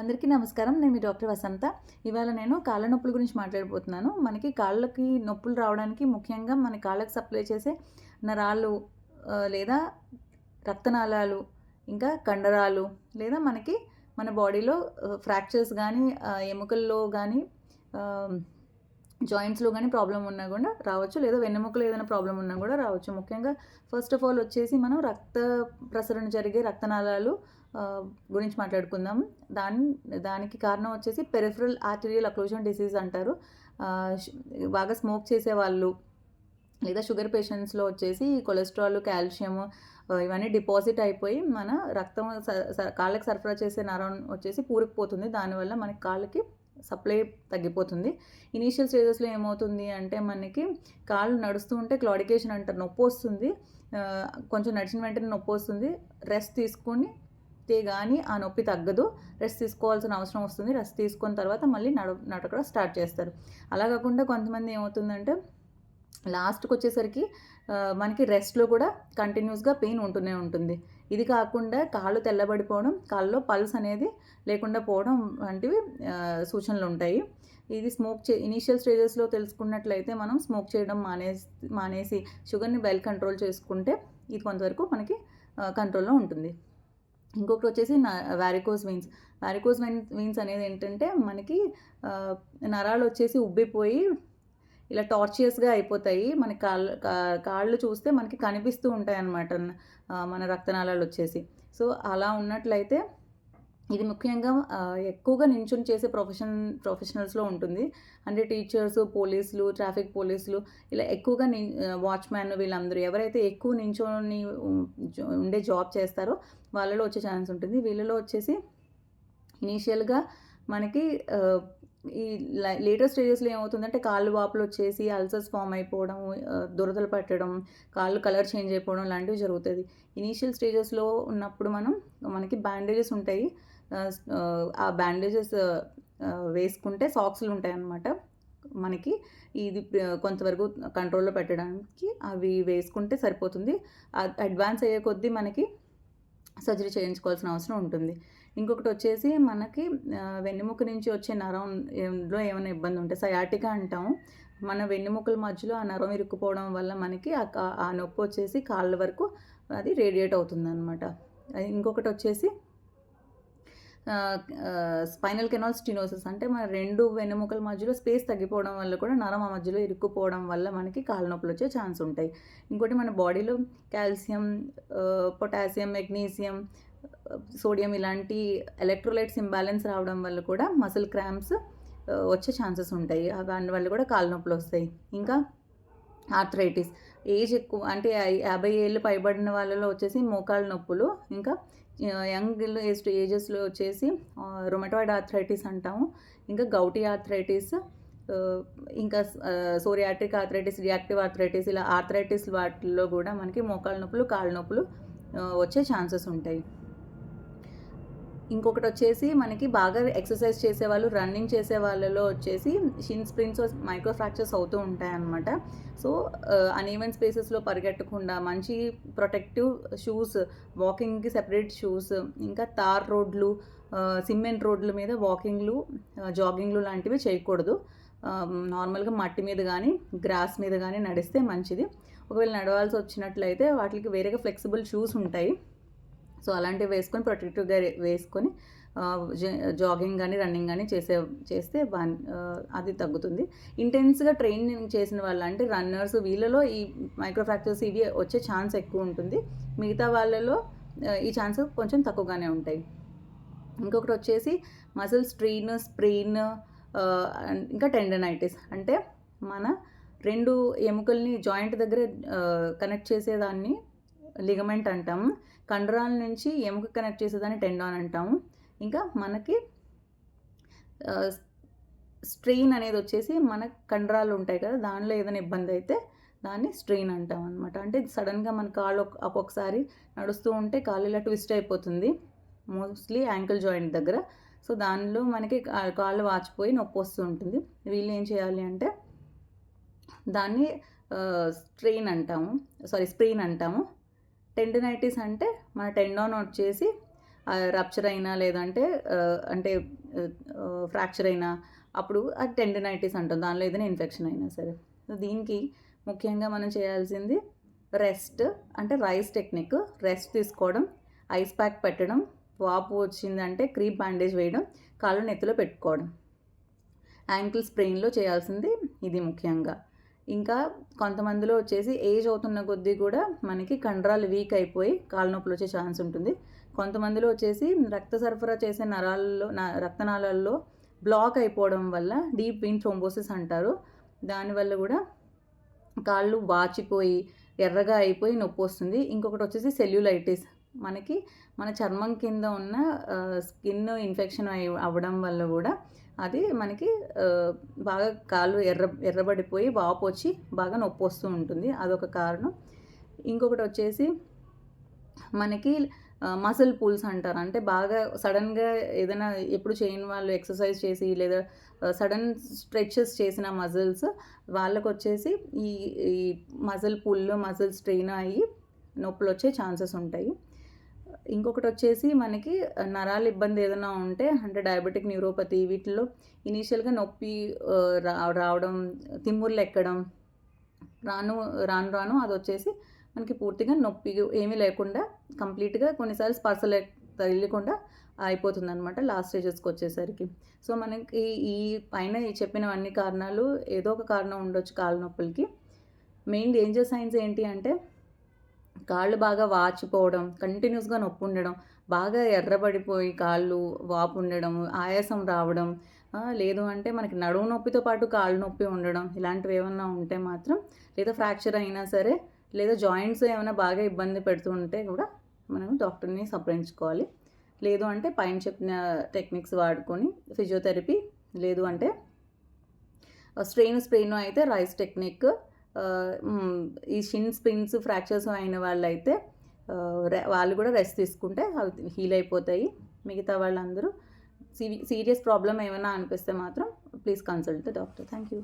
అందరికీ నమస్కారం. నేను మీ డాక్టర్ వసంత. ఇవాళ నేను కాళ్ళ నొప్పుల గురించి మాట్లాడబోతున్నాను. మనకి కాళ్ళకి నొప్పులు రావడానికి ముఖ్యంగా మన కాళ్ళకి సప్లై చేసే నరాలు లేదా రక్తనాళాలు ఇంకా కండరాలు లేదా మనకి మన బాడీలో ఫ్రాక్చర్స్ కానీ ఎముకల్లో కానీ జాయింట్స్లో కానీ ప్రాబ్లం ఉన్నా కూడా రావచ్చు. లేదా వెన్నెముకలో ఏదైనా ప్రాబ్లం ఉన్నా కూడా రావచ్చు. ముఖ్యంగా ఫస్ట్ ఆఫ్ ఆల్ వచ్చేసి మనం రక్త ప్రసరణ జరిగే రక్తనాళాలు గురించి మాట్లాడుకుందాం. దాని దానికి కారణం వచ్చేసి పెరిఫరల్ ఆర్టీరియల్ అక్లూజన్ డిసీజ్ అంటారు. బాగా స్మోక్ చేసే వాళ్ళు లేదా షుగర్ పేషెంట్స్లో వచ్చేసి కొలెస్ట్రాల్ కాల్షియం ఇవన్నీ డిపాజిట్ అయిపోయి మన రక్తం స- స- కాళ్ళకి సరఫరా చేసే నరం వచ్చేసి పూరుకుపోతుంది. దానివల్ల మనకి కాళ్ళకి సప్లై తగ్గిపోతుంది. ఇనీషియల్ స్టేజెస్లో ఏమవుతుంది అంటే మనకి కాళ్ళు నడుస్తూ ఉంటే క్లాడికేషన్ అంటారు. నొప్పి వస్తుంది. కొంచెం నడిచిన వెంటనే నొప్పి వస్తుంది. రెస్ట్ తీసుకొని తే కానీ ఆ నొప్పి తగ్గదు. రెస్ట్ తీసుకోవాల్సిన అవసరం వస్తుంది. రెస్ట్ తీసుకున్న తర్వాత మళ్ళీ నడ నడకడం స్టార్ట్ చేస్తారు. అలా కాకుండా కొంతమంది ఏమవుతుందంటే లాస్ట్కి వచ్చేసరికి మనకి రెస్ట్లో కూడా కంటిన్యూస్గా పెయిన్ ఉంటూనే ఉంటుంది. ఇది కాకుండా కాళ్ళు తెల్లబడిపోవడం కాళ్ళలో పల్స్ అనేది లేకుండా పోవడం వంటివి సూచనలు ఉంటాయి. ఇది స్మోక్ చే ఇనీషియల్ స్టేజెస్లో తెలుసుకున్నట్లయితే మనం స్మోక్ చేయడం మానేసి మానేసి షుగర్ని వెల్ కంట్రోల్ చేసుకుంటే ఇది కొంతవరకు మనకి కంట్రోల్లో ఉంటుంది. ఇంకొకటి వచ్చేసి varicose veins varicose vein veins అనేది ఏంటంటే మనకి నరాలు వచ్చేసి ఉబ్బిపోయి ఇలా టార్చియస్గా అయిపోతాయి. మన కాళ్ళు కాళ్ళు చూస్తే మనకి కనిపిస్తూ ఉంటాయి అన్నమాట మన రక్తనాళాలు వచ్చేసి సో అలా ఉన్నట్లయితే ఇది ముఖ్యంగా ఎక్కువగా నించుని చేసే ప్రొఫెషన్ ప్రొఫెషనల్స్లో ఉంటుంది. అంటే టీచర్స్ పోలీసులు ట్రాఫిక్ పోలీసులు ఇలా ఎక్కువగా ని వాచ్మ్యాన్ వీళ్ళందరూ ఎవరైతే ఎక్కువ నించుని ఉండే జాబ్ చేస్తారో వాళ్ళలో వచ్చే ఛాన్స్ ఉంటుంది. వీళ్ళలో వచ్చేసి ఇనీషియల్గా మనకి ఈ లేటర్ స్టేజెస్లో ఏమవుతుందంటే కాళ్ళు వాపులు వచ్చేసి అల్సర్స్ ఫామ్ అయిపోవడం దురదలు పట్టడం కాళ్ళు కలర్ చేంజ్ అయిపోవడం లాంటివి జరుగుతుంది ఇనీషియల్ స్టేజెస్లో ఉన్నప్పుడు మనం మనకి బ్యాండేజెస్ ఉంటాయి. ఆ, బ్యాండేజెస్ వేసుకుంటే సాక్స్లు ఉంటాయి అన్నమాట మనకి. ఇది కొంతవరకు కంట్రోల్లో పెట్టడానికి అవి వేసుకుంటే సరిపోతుంది. అడ్వాన్స్ అయ్యే కొద్దీ మనకి సర్జరీ చేయించుకోవాల్సిన అవసరం ఉంటుంది. ఇంకొకటి వచ్చేసి మనకి వెన్నెముక నుంచి వచ్చే నరంలో ఏమైనా ఇబ్బంది ఉంటే సయాటికా అంటాం. మన వెన్నెముకల మధ్యలో ఆ నరం ఇరుక్కుపోవడం వల్ల మనకి ఆ కా- ఆ నొప్పి వచ్చేసి కాళ్ళ వరకు అది రేడియేట్ అవుతుంది అనమాట ఇంకొకటి వచ్చేసి స్పైనల్ కెనాల్ స్టినోసిస్ అంటే మన రెండు వెన్నెముకల మధ్యలో స్పేస్ తగ్గిపోవడం వల్ల కూడా నరం ఆ మధ్యలో ఇరుక్కుపోవడం వల్ల మనకి కాళ్ళనొప్పులు వచ్చే ఛాన్స్ ఉంటాయి. ఇంకోటి మన బాడీలో కాల్షియం పొటాషియం మెగ్నీషియం సోడియం ఇలాంటి ఎలక్ట్రోలైట్స్ ఇంబ్యాలెన్స్ రావడం వల్ల కూడా మసిల్ క్రాంప్స్ వచ్చే ఛాన్సెస్ ఉంటాయి. దాని వల్ల కూడా కాళ్ళనొప్పులు వస్తాయి. ఇంకా ఆర్థరైటిస్ ఏజ్ ఎక్కువ అంటే యాభై ఏళ్ళు పైబడిన వాళ్ళలో వచ్చేసి మోకాళ్ళ నొప్పులు ఇంకా యంగ్ ఏజ్ ఏజెస్లో వచ్చేసి రొమటాయిడ్ ఆర్థరైటిస్ అంటాము. ఇంకా గౌటీ ఆర్థరైటిస్ ఇంకా సోరియాట్రిక్ ఆర్థరైటిస్ రియాక్టివ్ ఆర్థరైటిస్ ఇలా ఆర్థరైటిస్ వాటిల్లో కూడా మనకి మోకాళ్ళ నొప్పులు కాళ్ళ నొప్పులు వచ్చే ఛాన్సెస్ ఉంటాయి. ఇంకొకటి వచ్చేసి మనకి బాగా ఎక్సర్సైజ్ చేసే వాళ్ళు రన్నింగ్ చేసే వాళ్ళలో వచ్చేసి షిన్ స్ప్రింగ్స్ మైక్రో ఫ్రాక్చర్స్ అవుతూ ఉంటాయి అన్నమాట సో అన్ఈవెన్ స్పేసెస్లో పరిగెట్టకుండా మంచి ప్రొటెక్టివ్ షూస్ వాకింగ్కి సెపరేట్ షూస్ ఇంకా తార్ రోడ్లు సిమెంట్ రోడ్ల మీద వాకింగ్లు జాగింగ్లు లాంటివి చేయకూడదు. నార్మల్గా మట్టి మీద కానీ గ్రాస్ మీద కానీ నడిస్తే మంచిది. ఒకవేళ నడవాల్సి వచ్చినట్లయితే వాటికి వేరేగా ఫ్లెక్సిబుల్ షూస్ ఉంటాయి. సో అలాంటివి వేసుకొని ప్రొటెక్టివ్గా వేసుకొని జాగింగ్ కానీ రన్నింగ్ కానీ చేసే చేస్తే అది తగ్గుతుంది. ఇంటెన్స్గా ట్రైనింగ్ చేసిన వాళ్ళు అంటే రన్నర్స్ వీళ్ళలో ఈ మైక్రో ఫ్రాక్చర్స్ ఇవి వచ్చే ఛాన్స్ ఎక్కువ ఉంటుంది. మిగతా వాళ్ళలో ఈ ఛాన్స్ కొంచెం తక్కువగానే ఉంటాయి. ఇంకొకటి వచ్చేసి మసిల్ స్ట్రీన్ స్ప్రెయిన్ ఇంకా టెండనైటిస్. అంటే మన రెండు ఎముకల్ని జాయింట్ దగ్గర కనెక్ట్ చేసేదాన్ని లిగమెంట్ అంటాము కండరాల నుంచి ఎముక కనెక్ట్ చేసేదాన్ని టెండాన్ అంటాము ఇంకా మనకి స్ట్రెయిన్ అనేది వచ్చేసి మన కండరాలు ఉంటాయి కదా దానిలో ఏదైనా ఇబ్బంది అయితే దాన్ని స్ట్రెయిన్ అంటాం అనమాట అంటే సడన్గా మన కాళ్ళు ఒక్కొక్కసారి నడుస్తూ ఉంటే కాళ్ళు ఇలా ట్విస్ట్ అయిపోతుంది. మోస్ట్లీ యాంకిల్ జాయింట్ దగ్గర. సో దానిలో మనకి కాళ్ళు వాచిపోయి నొప్పి వస్తూ ఉంటుంది. వీళ్ళు ఏం చేయాలి అంటే దాన్ని స్ట్రెయిన్ అంటాము. సారీ స్ప్రెయిన్ అంటాము. టెండినైటిస్ అంటే మన టెండాన్ వచ్చేసి రప్చర్ అయినా లేదంటే అంటే ఫ్రాక్చర్ అయినా అప్పుడు అది టెండినైటిస్ అంటాం. దానిలో ఏదైనా ఇన్ఫెక్షన్ అయినా సరే. దీనికి ముఖ్యంగా మనం చేయాల్సింది రెస్ట్ అంటే రైస్ టెక్నిక్. రెస్ట్ తీసుకోవడం ఐస్ ప్యాక్ పెట్టడం వాపు వచ్చిందంటే క్రీప్ బ్యాండేజ్ వేయడం కాళ్ళు నెత్తిలో పెట్టుకోవడం. యాంకిల్ స్ప్రెయిన్లో చేయాల్సింది ఇది ముఖ్యంగా. ఇంకా కొంతమందిలో వచ్చేసి ఏజ్ అవుతున్న కొద్దీ కూడా మనకి కండరాలు వీక్ అయిపోయి కాళ్ళ నొప్పులు వచ్చే ఛాన్స్ ఉంటుంది. కొంతమందిలో వచ్చేసి రక్త సరఫరా చేసే నరాల్లో న- రక్తనాళాల్లో బ్లాక్ అయిపోవడం వల్ల డీప్ వెయిన్ థ్రోంబోసిస్ అంటారు. దానివల్ల కూడా కాళ్ళు వాచిపోయి ఎర్రగా అయిపోయి నొప్పి వస్తుంది. ఇంకొకటి వచ్చేసి సెల్యులైటిస్. మనకి మన చర్మం కింద ఉన్న స్కిన్ ఇన్ఫెక్షన్ అయి అవ్వడం వల్ల కూడా అది మనకి బాగా కాళ్ళు ఎర్ర ఎర్రబడిపోయి వాపు వచ్చి బాగా నొప్పి వస్తూ ఉంటుంది. అదొక కారణం. ఇంకొకటి వచ్చేసి మనకి మసిల్ పూల్స్ అంటారు. అంటే బాగా సడన్గా ఏదైనా ఎప్పుడు చేయని వాళ్ళు ఎక్సర్సైజ్ చేసి లేదా సడన్ స్ట్రెచెస్ చేసిన మజిల్స్ వాళ్ళకు వచ్చేసి ఈ ఈ మజిల్ పుల్ మజిల్ స్ట్రెయిన్ అయ్యి నొప్పులు వచ్చే ఛాన్సెస్ ఉంటాయి. ఇంకొకటి వచ్చేసి మనకి నరాల ఇబ్బంది ఏదైనా ఉంటే అంటే డయాబెటిక్ న్యూరోపతి వీటిల్లో ఇనీషియల్గా నొప్పి రా రావడం తిమ్ముర్లు ఎక్కడం రాను రాను రాను అది వచ్చేసి మనకి పూర్తిగా నొప్పి ఏమీ లేకుండా కంప్లీట్గా కొన్నిసార్లు స్పర్శలు తగిలకుండా అయిపోతుంది అనమాట లాస్ట్ స్టేజెస్కి వచ్చేసరికి సో మనకి ఈ పైన చెప్పినవన్నీ కారణాలు ఏదో ఒక కారణం ఉండొచ్చు కాళ్ళ నొప్పులకి. మెయిన్ డేంజర్ సైన్స్ ఏంటి అంటే కాళ్ళు బాగా వాచిపోవడం కంటిన్యూస్గా నొప్పి ఉండడం బాగా ఎర్రబడిపోయి కాళ్ళు వాపు ఉండడం ఆయాసం రావడం లేదు అంటే మనకి నడుము నొప్పితో పాటు కాళ్ళు నొప్పి ఉండడం ఇలాంటివి ఏమన్నా ఉంటే మాత్రం లేదా ఫ్రాక్చర్ అయినా సరే లేదా జాయింట్స్ ఏమైనా బాగా ఇబ్బంది పెడుతూ ఉంటే కూడా మనం డాక్టర్ని సంప్రదించుకోవాలి. లేదు అంటే పైన చెప్పిన టెక్నిక్స్ వాడుకొని ఫిజియోథెరపీ లేదు అంటే స్ట్రెయిన్ స్ప్రెయిన్ అయితే రైస్ టెక్నిక్ ఈ షిన్ స్పిన్స్ ఫ్రాక్చర్స్ అయిన వాళ్ళైతే రె- వాళ్ళు కూడా రెస్ట్ తీసుకుంటే అవి హీల్ అయిపోతాయి. మిగతా వాళ్ళందరూ సీరియస్ ప్రాబ్లం ఏమైనా అనిపిస్తే మాత్రం please consult the doctor thank you